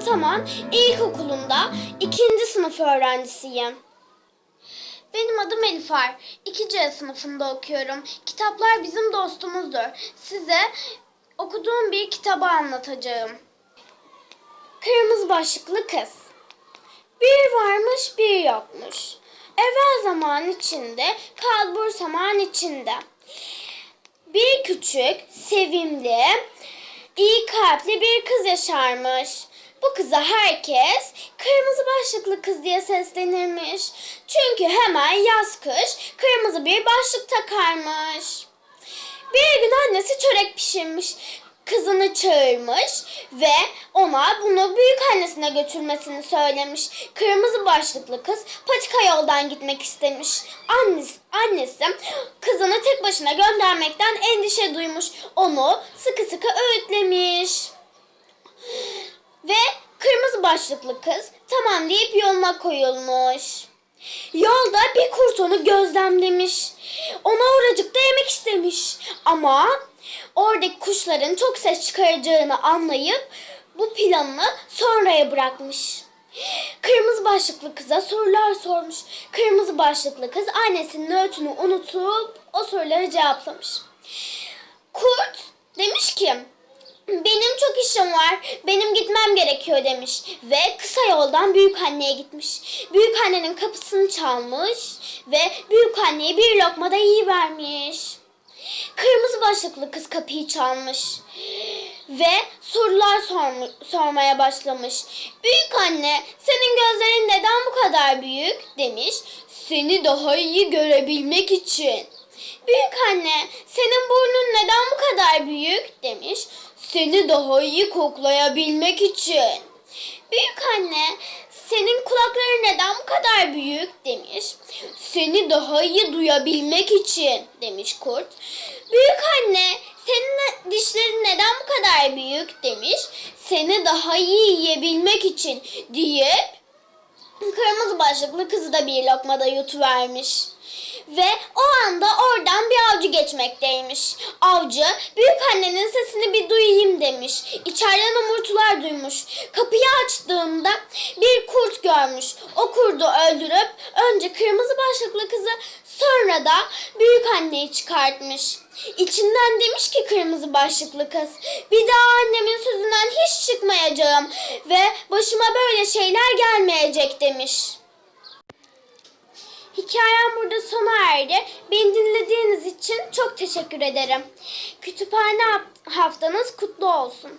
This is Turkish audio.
Ataman İlkokulu'nda ikinci sınıf öğrencisiyim. Benim adım Elifar. İkinci C sınıfında okuyorum. Kitaplar bizim dostumuzdur. Size okuduğum bir kitabı anlatacağım. Kırmızı başlıklı kız. Bir varmış bir yokmuş. Evvel zaman içinde, kalbur zaman içinde. Bir küçük, sevimli, iyi kalpli bir kız yaşarmış. Bu kıza herkes kırmızı başlıklı kız diye seslenirmiş. Çünkü hemen yaz kış kırmızı bir başlık takarmış. Bir gün annesi çörek pişirmiş. Kızını çağırmış ve ona bunu büyük annesine götürmesini söylemiş. Kırmızı başlıklı kız patika yoldan gitmek istemiş. Annesi, annesi kızını tek başına göndermekten endişe duymuş. Onu sıkı sıkı öğütlemiş. Ve kırmızı başlıklı kız tamam deyip yoluna koyulmuş. Yolda bir kurt onu gözlemlemiş. Ona oracıkta yemek istemiş. Ama oradaki kuşların çok ses çıkaracağını anlayıp bu planını sonraya bırakmış. Kırmızı başlıklı kıza sorular sormuş. Kırmızı başlıklı kız annesinin öğütünü unutup o soruları cevaplamış. Kurt demiş ki benim çok işim var. Benim gitmem gerekiyor demiş. Ve kısa yoldan büyük anneye gitmiş. Büyük annenin kapısını çalmış ve büyük anneye bir lokma da iyi vermiş. Kırmızı başlıklı kız kapıyı çalmış. Ve sorular sormu- sormaya başlamış. Büyük anne, senin gözlerin neden bu kadar büyük? demiş. Seni daha iyi görebilmek için. Büyük anne, senin burnun neden bu kadar büyük? demiş. Seni daha iyi koklayabilmek için. Büyük anne, senin kulakların neden bu kadar büyük? demiş. Seni daha iyi duyabilmek için demiş kurt. Büyük anne, senin dişlerin neden bu kadar büyük? demiş. Seni daha iyi yiyebilmek için deyip Kırmızı başlıklı kızı da bir lokmada yutuvermiş. Ve o anda oradan bir avcı geçmekteymiş. Avcı büyük annenin sesini bir duyayım demiş. İçeriden umurtular duymuş. Kapıyı açtığında bir kurt görmüş. O kurdu öldürüp önce kırmızı başlıklı kızı sonra da büyük anneyi çıkartmış. İçinden demiş ki kırmızı başlıklı kız. Bir daha annemin sözünden hiç çıkmayacağım ve başıma böyle şeyler gelmeyecek demiş. Hikayem burada sona erdi. Beni dinlediğiniz için çok teşekkür ederim. Kütüphane haftanız kutlu olsun.